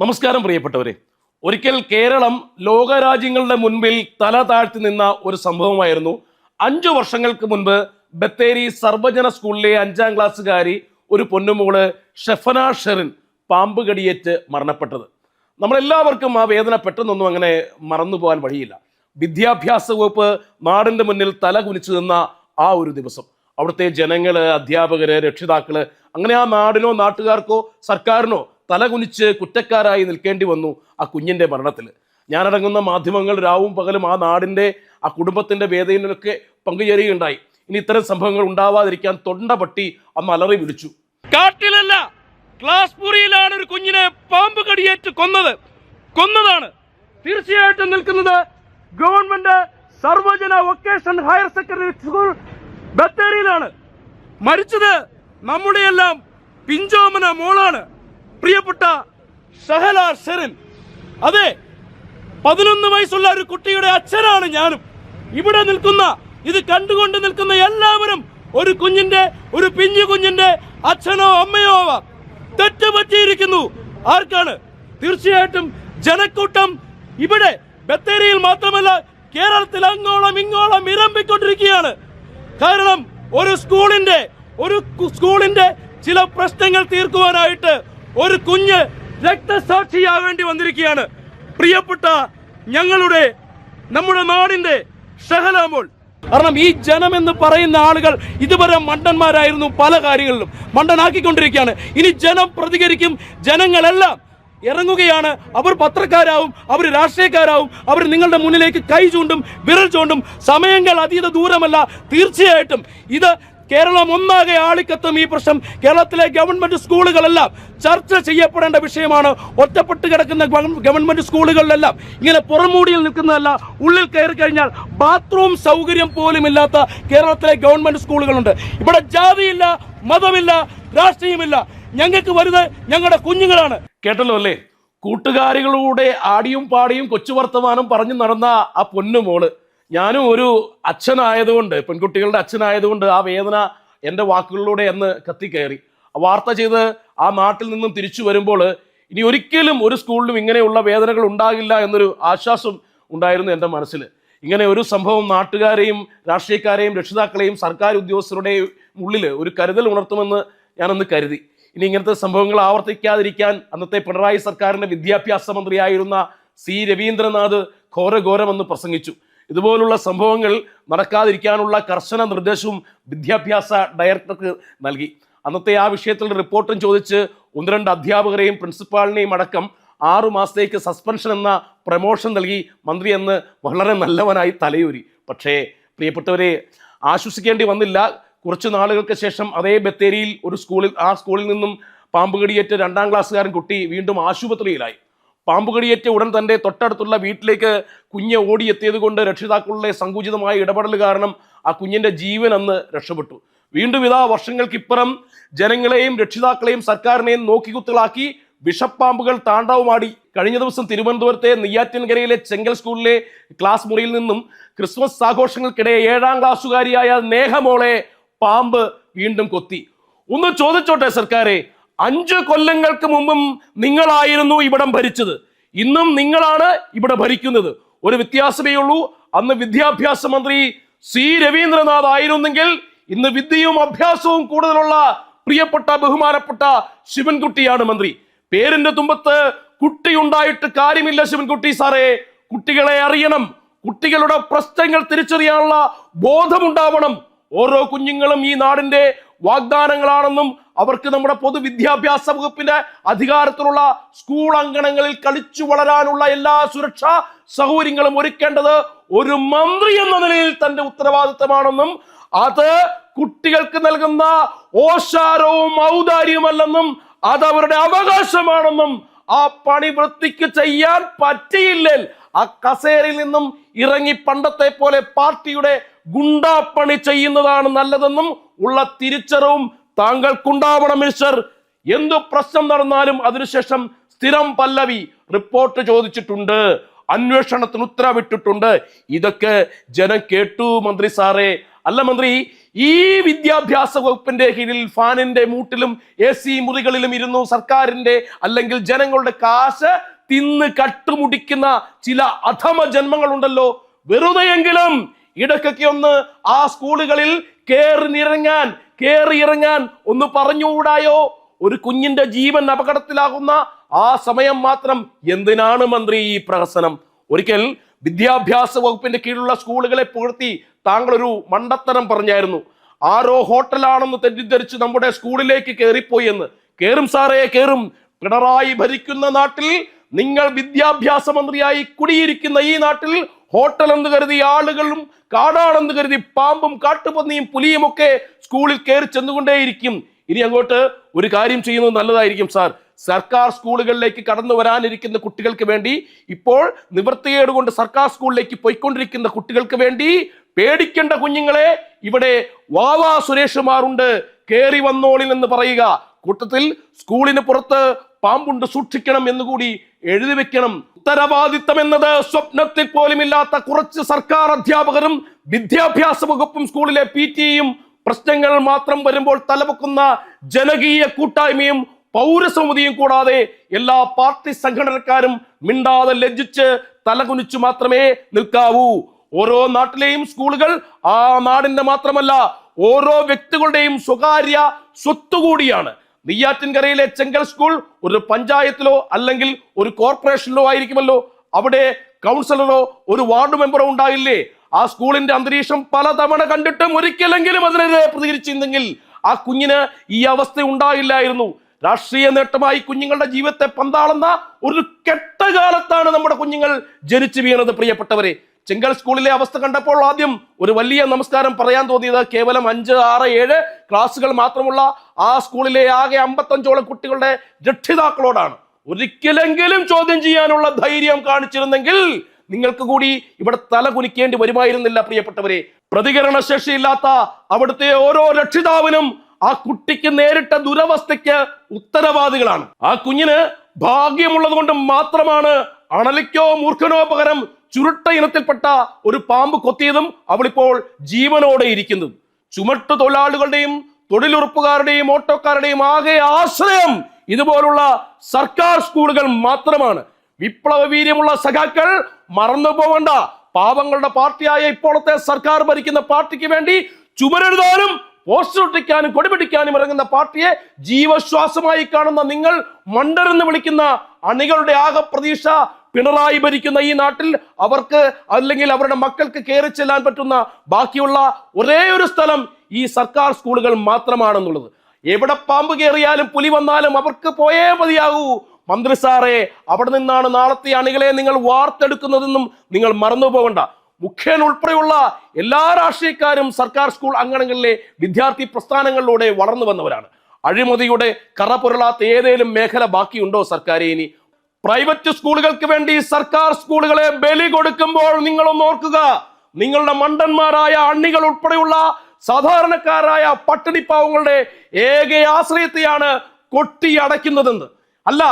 നമസ്കാരം പ്രിയപ്പെട്ടവരെ. ഒരിക്കൽ കേരളം ലോകരാജ്യങ്ങളുടെ മുൻപിൽ തല താഴ്ത്തി നിന്ന ഒരു സംഭവമായിരുന്നു. അഞ്ചു വർഷങ്ങൾക്ക് മുൻപ് ബത്തേരി സർവജന സ്കൂളിലെ അഞ്ചാം ക്ലാസ്സുകാരി ഒരു പൊന്നുമോൾ ഷെഫന ഷെറിൻ പാമ്പ് കടിയേറ്റ് മരണപ്പെട്ടത്. നമ്മളെല്ലാവർക്കും ആ വേദന പെട്ടെന്നൊന്നും അങ്ങനെ മറന്നു പോകാൻ വഴിയില്ല. വിദ്യാഭ്യാസ വകുപ്പ് നാടിന്റെ മുന്നിൽ തല കുനിച്ചു നിന്ന ആ ഒരു ദിവസം. അവിടുത്തെ ജനങ്ങൾ അധ്യാപകർ രക്ഷിതാക്കൾ അങ്ങനെ ആ നാടിനോ നാട്ടുകാർക്കോ സർക്കാരിനോ തല കുനിച്ച് കുറ്റക്കാരായി നിൽക്കേണ്ടി വന്നു ആ കുഞ്ഞിന്റെ മരണത്തിൽ ഞാനടങ്ങുന്ന മാധ്യമങ്ങൾ രാവും പകലും ആ നാടിന്റെ ആ കുടുംബത്തിന്റെ വേദനയിലൊക്കെ പങ്കുചേരുകയുണ്ടായി. ഇനി ഇത്തരം സംഭവങ്ങൾ ഉണ്ടാവാതിരിക്കാൻ തൊണ്ട പട്ടി അന്ന് അലറി വിളിച്ചു. കാട്ടിലല്ല ക്ലാസ് മുറിയിലാണ് ഒരു കുഞ്ഞിനെ പാമ്പ് കടിയേറ്റ് കൊന്നത്. കൊന്നതാണ്. തീർച്ചയായിട്ടും നിൽക്കുന്നത് government Sarvajana vocational higher secondary school ബത്തേരിയിലാണ്. മരിച്ചത് നമ്മുടെയെല്ലാം പിഞ്ചോമന മോളാണ്. പ്രിയപ്പെട്ട ഷഹല ഷെറിൻ. അതെ പതിനൊന്ന് വയസ്സുള്ള ഒരു കുട്ടിയുടെ അച്ഛനാണ് ഞാനും. ഇവിടെ നിൽക്കുന്ന ഇത് കണ്ടുകൊണ്ട് നിൽക്കുന്ന എല്ലാവരും ഒരു കുഞ്ഞിന്റെ ഒരു പിഞ്ഞു കുഞ്ഞിന്റെ അച്ഛനോ അമ്മയോ ആവാം. തെറ്റ് പറ്റിയിരിക്കുന്നു. ആർക്കാണ്? തീർച്ചയായിട്ടും ജനക്കൂട്ടം ഇവിടെ ബത്തേരിയിൽ മാത്രമല്ല കേരളത്തിൽ അങ്ങോളം ഇങ്ങോളം ഇരമ്പിക്കൊണ്ടിരിക്കുകയാണ് കാരണം ഒരു സ്കൂളിന്റെ ഒരു സ്കൂളിന്റെ ചില പ്രശ്നങ്ങൾ തീർക്കുവാനായിട്ട് ഒരു കുഞ്ഞ് രക്തസാക്ഷിയാവേണ്ടി വന്നിരിക്കുകയാണ്. പ്രിയപ്പെട്ട ഞങ്ങളുടെ നമ്മുടെ നാടിന്റെ ഷഹലാമോൾ. കാരണം ഈ ജനം എന്ന് പറയുന്ന ആളുകൾ ഇതുവരെ മണ്ടന്മാരായിരുന്നു പല കാര്യങ്ങളിലും. മണ്ടനാക്കിക്കൊണ്ടിരിക്കുകയാണ്. ഇനി ജനം പ്രതികരിക്കും ജനങ്ങളെല്ലാം ഇറങ്ങുകയാണ്. അവർ പത്രക്കാരാവും അവർ രാഷ്ട്രീയക്കാരാവും അവർ നിങ്ങളുടെ മുന്നിലേക്ക് കൈ ചൂണ്ടും വിരൽ ചൂണ്ടും. സമയങ്ങൾ അതീത ദൂരമല്ല. തീർച്ചയായിട്ടും ഇത് കേരളം ഒന്നാകെ ആളിക്കത്തും ഈ പ്രശ്നം. കേരളത്തിലെ ഗവൺമെന്റ് സ്കൂളുകളെല്ലാം ചർച്ച ചെയ്യപ്പെടേണ്ട വിഷയമാണ്. ഒറ്റപ്പെട്ട് കിടക്കുന്ന ഗവൺമെന്റ് സ്കൂളുകളിലെല്ലാം ഇങ്ങനെ പുറമൂടിയിൽ നിൽക്കുന്നതല്ല ഉള്ളിൽ കയറി കഴിഞ്ഞാൽ ബാത്റൂം സൗകര്യം പോലും ഇല്ലാത്ത കേരളത്തിലെ ഗവൺമെന്റ് സ്കൂളുകളുണ്ട്. ഇവിടെ ജാതിയില്ല മതമില്ല രാഷ്ട്രീയമില്ല. ഞങ്ങൾക്ക് വരുന്നത് ഞങ്ങളുടെ കുഞ്ഞുങ്ങളാണ്. കേട്ടല്ലോ അല്ലേ? കൂട്ടുകാരികളുടെ ആടിയും പാടിയും കൊച്ചു വർത്തമാനം പറഞ്ഞു നടന്ന ആ പൊന്നുമോൾ ഞാനും ഒരു അച്ഛനായതുകൊണ്ട് പെൺകുട്ടികളുടെ അച്ഛനായതുകൊണ്ട് ആ വേദന എന്റെ വാക്കുകളിലൂടെ എന്ന് കത്തിക്കയറി. വാർത്ത ചെയ്ത് ആ നാട്ടിൽ നിന്നും തിരിച്ചു വരുമ്പോൾ ഇനി ഒരിക്കലും ഒരു സ്കൂളിലും ഇങ്ങനെയുള്ള വേദനകൾ ഉണ്ടാകില്ല എന്നൊരു ആശ്വാസം ഉണ്ടായിരുന്നു എന്റെ മനസ്സിൽ. ഇങ്ങനെ ഒരു സംഭവം നാട്ടുകാരെയും രാഷ്ട്രീയക്കാരെയും രക്ഷിതാക്കളെയും സർക്കാർ ഉദ്യോഗസ്ഥരുടെയും ഉള്ളിൽ ഒരു കരുതൽ ഉണർത്തുമെന്ന് ഞാനൊന്ന് കരുതി. ഇനി ഇങ്ങനത്തെ സംഭവങ്ങൾ ആവർത്തിക്കാതിരിക്കാൻ അന്നത്തെ പിണറായി സർക്കാരിന്റെ വിദ്യാഭ്യാസ മന്ത്രിയായിരുന്ന സി രവീന്ദ്രനാഥ് ഘോരഘോരമെന്ന് പ്രസംഗിച്ചു. ഇതുപോലുള്ള സംഭവങ്ങൾ നടക്കാതിരിക്കാനുള്ള കർശന നിർദ്ദേശവും വിദ്യാഭ്യാസ ഡയറക്ടർക്ക് നൽകി. അന്നത്തെ ആ വിഷയത്തിൽ റിപ്പോർട്ടും ചോദിച്ച് ഒന്ന് രണ്ട് അധ്യാപകരെയും പ്രിൻസിപ്പാളിനെയും അടക്കം ആറു മാസത്തേക്ക് സസ്പെൻഷൻ എന്ന പ്രമോഷൻ നൽകി മന്ത്രി എന്ന് വളരെ നല്ലവനായി തലയൂരി. പക്ഷേ പ്രിയപ്പെട്ടവരെ ആശ്വസിക്കേണ്ടി വന്നില്ല. കുറച്ച് നാളുകൾക്ക് ശേഷം അതേ ബത്തേരിയിൽ ഒരു സ്കൂളിൽ ആ സ്കൂളിൽ നിന്നും പാമ്പ് കടിയേറ്റ് രണ്ടാം ക്ലാസ്സുകാരൻ കുട്ടി വീണ്ടും ആശുപത്രിയിലായി. പാമ്പ് കടിയേറ്റ ഉടൻ തന്നെ തൊട്ടടുത്തുള്ള വീട്ടിലേക്ക് കുഞ്ഞ് ഓടിയെത്തിയത് കൊണ്ട് രക്ഷിതാക്കളുടെ സങ്കുചിതമായ ഇടപെടൽ കാരണം ആ കുഞ്ഞിന്റെ ജീവൻ അന്ന് രക്ഷപ്പെട്ടു. വീണ്ടും ഇതാ വർഷങ്ങൾക്കിപ്പുറം ജനങ്ങളെയും രക്ഷിതാക്കളെയും സർക്കാരിനെയും നോക്കിക്കുത്തുകളാക്കി വിഷപ്പാമ്പുകൾ താണ്ഡവമാടി കഴിഞ്ഞ ദിവസം തിരുവനന്തപുരത്തെ നെയ്യാറ്റിൻകരയിലെ ചെങ്കൽ സ്കൂളിലെ ക്ലാസ് മുറിയിൽ നിന്നും ക്രിസ്മസ് ആഘോഷങ്ങൾക്കിടെ ഏഴാം ക്ലാസ്സുകാരിയായ നേഹമോളെ പാമ്പ് വീണ്ടും കൊത്തി. ഒന്ന് ചോദിച്ചോട്ടെ സർക്കാരെ അഞ്ച് കൊല്ലങ്ങൾക്ക് മുമ്പും നിങ്ങളായിരുന്നു ഇവിടം ഭരിച്ചത്. ഇന്നും നിങ്ങളാണ് ഇവിടെ ഭരിക്കുന്നത്. ഒരു വ്യത്യാസമേ ഉള്ളൂ. അന്ന് വിദ്യാഭ്യാസ മന്ത്രി സി രവീന്ദ്രനാഥ് ആയിരുന്നെങ്കിൽ ഇന്ന് വിദ്യയും അഭ്യാസവും കൂടുതലുള്ള പ്രിയപ്പെട്ട ബഹുമാനപ്പെട്ട ശിവൻകുട്ടിയാണ് മന്ത്രി. പേരിന്റെ തുമ്പത്ത് കുട്ടി ഉണ്ടായിട്ട് കാര്യമില്ല ശിവൻകുട്ടി സാറേ. കുട്ടികളെ അറിയണം. കുട്ടികളുടെ പ്രശ്നങ്ങൾ തിരിച്ചറിയാനുള്ള ബോധമുണ്ടാവണം. ഓരോ കുഞ്ഞുങ്ങളും ഈ നാടിന്റെ വാഗ്ദാനങ്ങളാണെന്നും അവർക്ക് നമ്മുടെ പൊതുവിദ്യാഭ്യാസ വകുപ്പിന്റെ അധികാരത്തിലുള്ള സ്കൂൾ അങ്കണങ്ങളിൽ കളിച്ചു വളരാനുള്ള എല്ലാ സുരക്ഷാ സൗകര്യങ്ങളും ഒരുക്കേണ്ടത് ഒരു മന്ത്രി എന്ന നിലയിൽ തന്റെ ഉത്തരവാദിത്തമാണെന്നും അത് കുട്ടികൾക്ക് നൽകുന്ന ഓശാരവും ഔദാര്യമല്ലെന്നും അത് അവരുടെ അവകാശമാണെന്നും ആ പണി വൃത്തിക്ക് ചെയ്യാൻ പറ്റിയില്ലേൽ ആ കസേരയിൽ നിന്നും ഇറങ്ങി പണ്ടത്തെ പോലെ പാർട്ടിയുടെ ഗുണ്ടാപ്പണി ചെയ്യുന്നതാണ് നല്ലതെന്നും ഉള്ള തിരിച്ചറിവും താങ്കൾക്കുണ്ടാവണം മിനിസ്റ്റർ. എന്തു പ്രശ്നം നടന്നാലും അതിനുശേഷം സ്ഥിരം പല്ലവി റിപ്പോർട്ട് ചോദിച്ചിട്ടുണ്ട് അന്വേഷണത്തിന് ഉത്തരവിട്ടിട്ടുണ്ട്. ഇതൊക്കെ ജനം കേട്ടു മന്ത്രി സാറേ. അല്ല മന്ത്രി ഈ വിദ്യാഭ്യാസ വകുപ്പിന്റെ കീഴിൽ ഫാനിന്റെ മൂട്ടിലും എ സി മുറികളിലും ഇരുന്നു സർക്കാരിന്റെ അല്ലെങ്കിൽ ജനങ്ങളുടെ കാശ് തിന്ന് കട്ടുമുടിക്കുന്ന ചില അധമ ജന്മങ്ങളുണ്ടല്ലോ. വെറുതെയെങ്കിലും ഇടയ്ക്കൊക്കെ ഒന്ന് ആ സ്കൂളുകളിൽ കയറി നിറങ്ങാൻ കയറി ഇറങ്ങാൻ ഒന്ന് പറഞ്ഞുകൂടായോ? ഒരു കുഞ്ഞിന്റെ ജീവൻ അപകടത്തിലാകുന്ന ആ സമയം മാത്രം എന്തിനാണ് മന്ത്രി ഈ പ്രഹസനം? ഒരിക്കൽ വിദ്യാഭ്യാസ വകുപ്പിന്റെ കീഴിലുള്ള സ്കൂളുകളെ പുകഴ്ത്തി താങ്കൾ ഒരു മണ്ടത്തരം പറഞ്ഞായിരുന്നു. ആരോ ഹോട്ടലാണെന്ന് തെറ്റിദ്ധരിച്ച് നമ്മുടെ സ്കൂളിലേക്ക് കയറിപ്പോയി എന്ന്. കേറും സാറേ കേറും. പിണറായി ഭരിക്കുന്ന നാട്ടിൽ നിങ്ങൾ വിദ്യാഭ്യാസ മന്ത്രിയായി കുടിയിരിക്കുന്ന ഈ നാട്ടിൽ ഹോട്ടൽ എന്ന് കരുതി ആളുകളും കാടാണെന്ന് കരുതി പാമ്പും കാട്ടുപന്നിയും പുലിയും ഒക്കെ സ്കൂളിൽ കയറി ചെന്നുകൊണ്ടേയിരിക്കും. ഇനി അങ്ങോട്ട് ഒരു കാര്യം ചെയ്യുന്നത് നല്ലതായിരിക്കും സാർ. സർക്കാർ സ്കൂളുകളിലേക്ക് കടന്നു വരാനിരിക്കുന്ന കുട്ടികൾക്ക് വേണ്ടി ഇപ്പോൾ നിവൃത്തികേട് കൊണ്ട് സർക്കാർ സ്കൂളിലേക്ക് പോയിക്കൊണ്ടിരിക്കുന്ന കുട്ടികൾക്ക് വേണ്ടി പേടിക്കേണ്ട കുഞ്ഞുങ്ങളെ ഇവിടെ വാവാ സുരേഷുമാറുണ്ട് കയറി വന്നോളിൽ എന്ന് പറയുക. കൂട്ടത്തിൽ സ്കൂളിന് പുറത്ത് പാമ്പുണ്ട് സൂക്ഷിക്കണം എന്നുകൂടി എഴുതി വെക്കണം. ഉത്തരവാദിത്തം എന്നത് സ്വപ്നത്തിൽ പോലും ഇല്ലാത്ത കുറച്ച് സർക്കാർ അധ്യാപകരും വിദ്യാഭ്യാസ വകുപ്പും സ്കൂളിലെ പി ടിയും പ്രശ്നങ്ങൾ മാത്രം വരുമ്പോൾ തലപൊക്കുന്ന ജനകീയ കൂട്ടായ്മയും പൗരസമിതിയും കൂടാതെ എല്ലാ പാർട്ടി സംഘടനക്കാരും മിണ്ടാതെ ലജ്ജിച്ച് തലകുനിച്ചു മാത്രമേ നിൽക്കാവൂ. ഓരോ നാട്ടിലെയും സ്കൂളുകൾ ആ നാടിന്റെ മാത്രമല്ല ഓരോ വ്യക്തികളുടെയും സ്വകാര്യ സ്വത്തുകൂടിയാണ്. നെയ്യാറ്റിൻകരയിലെ ചെങ്കൽ സ്കൂൾ ഒരു പഞ്ചായത്തിലോ അല്ലെങ്കിൽ ഒരു കോർപ്പറേഷനിലോ ആയിരിക്കുമല്ലോ. അവിടെ കൗൺസിലറോ ഒരു വാർഡ് മെമ്പറോ ഉണ്ടായില്ലേ? ആ സ്കൂളിന്റെ അന്തരീക്ഷം പലതവണ കണ്ടിട്ടും ഒരിക്കലെങ്കിലും അതിനെതിരെ പ്രതികരിച്ചിരുന്നെങ്കിൽ ആ കുഞ്ഞിന് ഈ അവസ്ഥ ഉണ്ടായില്ലായിരുന്നു. രാഷ്ട്രീയ നേട്ടമായി കുഞ്ഞുങ്ങളുടെ ജീവിതത്തെ പന്താളുന്ന ഒരു കെട്ടകാലത്താണ് നമ്മുടെ കുഞ്ഞുങ്ങൾ ജനിച്ചു വീണത് പ്രിയപ്പെട്ടവരെ. ചെങ്കൽ സ്കൂളിലെ അവസ്ഥ കണ്ടപ്പോൾ ആദ്യം ഒരു വലിയ നമസ്കാരം പറയാൻ തോന്നിയത് കേവലം അഞ്ച് ആറ് ഏഴ് ക്ലാസ്സുകൾ മാത്രമുള്ള ആ സ്കൂളിലെ ആകെ അമ്പത്തഞ്ചോളം കുട്ടികളുടെ രക്ഷിതാക്കളോടാണ്. ഒരിക്കലെങ്കിലും ചോദ്യം ചെയ്യാനുള്ള ധൈര്യം കാണിച്ചിരുന്നെങ്കിൽ നിങ്ങൾക്ക് കൂടി ഇവിടെ തല കുനിക്കേണ്ടി വരുമായിരുന്നില്ല പ്രിയപ്പെട്ടവരെ. പ്രതികരണ ശേഷിയില്ലാത്ത അവിടുത്തെ ഓരോ രക്ഷിതാവിനും ആ കുട്ടിക്ക് നേരിട്ട ദുരവസ്ഥയ്ക്ക് ഉത്തരവാദികളാണ്. ആ കുഞ്ഞിന് ഭാഗ്യമുള്ളത് കൊണ്ട് മാത്രമാണ് അണലിക്കോ മൂർഖനോ പകരം ചുരുട്ട ഇനത്തിൽപ്പെട്ട ഒരു പാമ്പ് കൊത്തിയതും അവളിപ്പോൾ ജീവനോടെ ഇരിക്കുന്നതും ചുമട്ട് തൊഴിലാളികളുടെയും തൊഴിലുറപ്പുകാരുടെയും ഓട്ടോക്കാരുടെയും ആകെ ആശ്രയം ഇതുപോലുള്ള സർക്കാർ സ്കൂളുകൾ മാത്രമാണ്. വിപ്ലവ വീര്യമുള്ള സഖാക്കൾ മറന്നു പോകണ്ട പാവങ്ങളുടെ പാർട്ടിയായ ഇപ്പോഴത്തെ സർക്കാർ ഭരിക്കുന്ന പാർട്ടിക്ക് വേണ്ടി ചുമരെഴുതാനും പോസ്റ്റർ ഒട്ടിക്കാനും കൊടിപിടിക്കാനും ഇറങ്ങുന്ന പാർട്ടിയെ ജീവശ്വാസമായി കാണുന്ന നിങ്ങൾ മണ്ടരെന്ന് വിളിക്കുന്ന അണികളുടെ ആകെ പ്രതീക്ഷ പിണറായി ഭരിക്കുന്ന ഈ നാട്ടിൽ അവർക്ക് അല്ലെങ്കിൽ അവരുടെ മക്കൾക്ക് കയറി ചെല്ലാൻ പറ്റുന്ന ബാക്കിയുള്ള ഒരേ ഒരു സ്ഥലം ഈ സർക്കാർ സ്കൂളുകൾ മാത്രമാണെന്നുള്ളത്. എവിടെ പാമ്പ് കയറിയാലും പുലി വന്നാലും അവർക്ക് പോയേ മതിയാകൂ. മന്ത്രി സാറേ അവിടെ നിന്നാണ് നാളത്തെ അണികളെ നിങ്ങൾ വാർത്തെടുക്കുന്നതെന്നും നിങ്ങൾ മറന്നു പോകണ്ട. മുഖ്യൻ ഉൾപ്പെടെയുള്ള എല്ലാ രാഷ്ട്രീയക്കാരും സർക്കാർ സ്കൂൾ അങ്കണങ്ങളിലെ വിദ്യാർത്ഥി പ്രസ്ഥാനങ്ങളിലൂടെ വളർന്നു വന്നവരാണ്. അഴിമതിയുടെ കറ പുരളാത്ത ഏതേലും മേഖല ബാക്കിയുണ്ടോ സർക്കാരെ ഇനി? പ്രൈവറ്റ് സ്കൂളുകൾക്ക് വേണ്ടി സർക്കാർ സ്കൂളുകളെ ബലി കൊടുക്കുമ്പോൾ നിങ്ങളും ഓർക്കുക. നിങ്ങളുടെ മണ്ടന്മാരായ അണ്ണികൾ ഉൾപ്പെടെയുള്ള സാധാരണക്കാരായ പട്ടിണിപ്പാവങ്ങളുടെ ഏക ആശ്രയത്തെയാണ് കൊട്ടി അടയ്ക്കുന്നതെന്ന്. അല്ല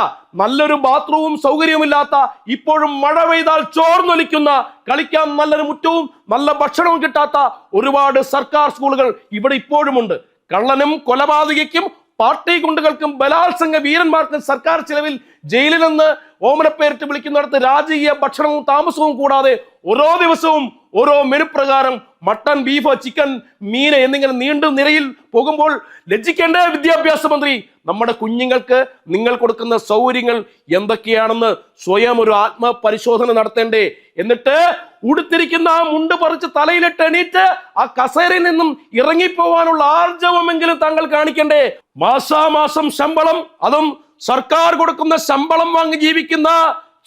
നല്ലൊരു ബാത്റൂമും സൗകര്യവുമില്ലാത്ത ഇപ്പോഴും മഴ പെയ്താൽ ചോർന്നൊലിക്കുന്ന കളിക്കാൻ നല്ലൊരു മുറ്റവും നല്ല ഭക്ഷണവും കിട്ടാത്ത ഒരുപാട് സർക്കാർ സ്കൂളുകൾ ഇവിടെ ഇപ്പോഴുമുണ്ട്. കള്ളനും കൊലപാതകയ്ക്കും പാർട്ടി ഗുണ്ടുകൾക്കും ബലാത്സംഗ വീരന്മാർക്കും സർക്കാർ ചിലവിൽ ജയിലിൽ നിന്ന് ഓമനപ്പേരിട്ട് വിളിക്കുന്നിടത്ത് രാജകീയ ഭക്ഷണവും താമസവും കൂടാതെ ഓരോ ദിവസവും ഓരോ മെനു പ്രകാരം മട്ടൺ ബീഫ് ചിക്കൻ മീൻ എന്നിങ്ങനെ നീണ്ടു നിരയിൽ പോകുമ്പോൾ ലജ്ജിക്കേണ്ട വിദ്യാഭ്യാസ മന്ത്രി നമ്മുടെ കുഞ്ഞുങ്ങൾക്ക് നിങ്ങൾ കൊടുക്കുന്ന സൗകര്യങ്ങൾ എന്തൊക്കെയാണെന്ന് സ്വയം ഒരു ആത്മപരിശോധന നടത്തേണ്ടേ? എന്നിട്ട് ഉടുത്തിരിക്കുന്ന ആ മുണ്ട് പറിച്ച് തലയിലിട്ട് എണീറ്റ് ആ കസേരയിൽ നിന്നും ഇറങ്ങിപ്പോവാനുള്ള ആർജവമെങ്കിലും താങ്കൾ കാണിക്കണ്ടേ? മാസാമാസം ശമ്പളം അതും സർക്കാർ കൊടുക്കുന്ന ശമ്പളം വാങ്ങി ജീവിക്കുന്ന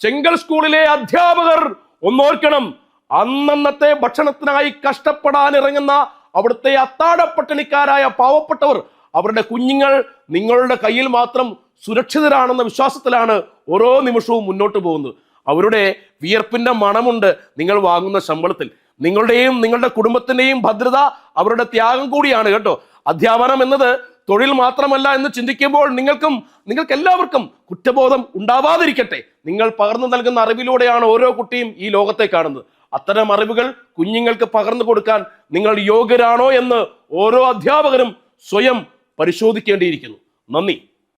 ചെങ്കൽ സ്കൂളിലെ അധ്യാപകർ ഒന്നോർക്കണം. അന്നന്നത്തെ ഭക്ഷണത്തിനായി കഷ്ടപ്പെടാൻ ഇറങ്ങുന്ന അവിടുത്തെ അത്താഴപ്പട്ടിണിക്കാരായ പാവപ്പെട്ടവർ അവരുടെ കുഞ്ഞുങ്ങൾ നിങ്ങളുടെ കയ്യിൽ മാത്രം സുരക്ഷിതരാണെന്ന വിശ്വാസത്തിലാണ് ഓരോ നിമിഷവും മുന്നോട്ട് പോകുന്നത്. അവരുടെ വിയർപ്പിന്റെ മണമുണ്ട് നിങ്ങൾ വാങ്ങുന്ന ശമ്പളത്തിൽ. നിങ്ങളുടെയും നിങ്ങളുടെ കുടുംബത്തിന്റെയും ഭദ്രത അവരുടെ ത്യാഗം കൂടിയാണ് കേട്ടോ. അധ്യാപനം എന്നത് തൊഴിൽ മാത്രമല്ല എന്ന് ചിന്തിക്കുമ്പോൾ നിങ്ങൾക്കും നിങ്ങൾക്ക് എല്ലാവർക്കും കുറ്റബോധം ഉണ്ടാവാതിരിക്കട്ടെ. നിങ്ങൾ പകർന്നു നൽകുന്ന അറിവിലൂടെയാണ് ഓരോ കുട്ടിയും ഈ ലോകത്തെ കാണുന്നത്. അത്തരം അറിവുകൾ കുഞ്ഞുങ്ങൾക്ക് പകർന്നു കൊടുക്കാൻ നിങ്ങൾ യോഗ്യരാണോ എന്ന് ഓരോ അധ്യാപകരും സ്വയം പരിശോധിക്കേണ്ടിയിരിക്കുന്നു. നന്ദി.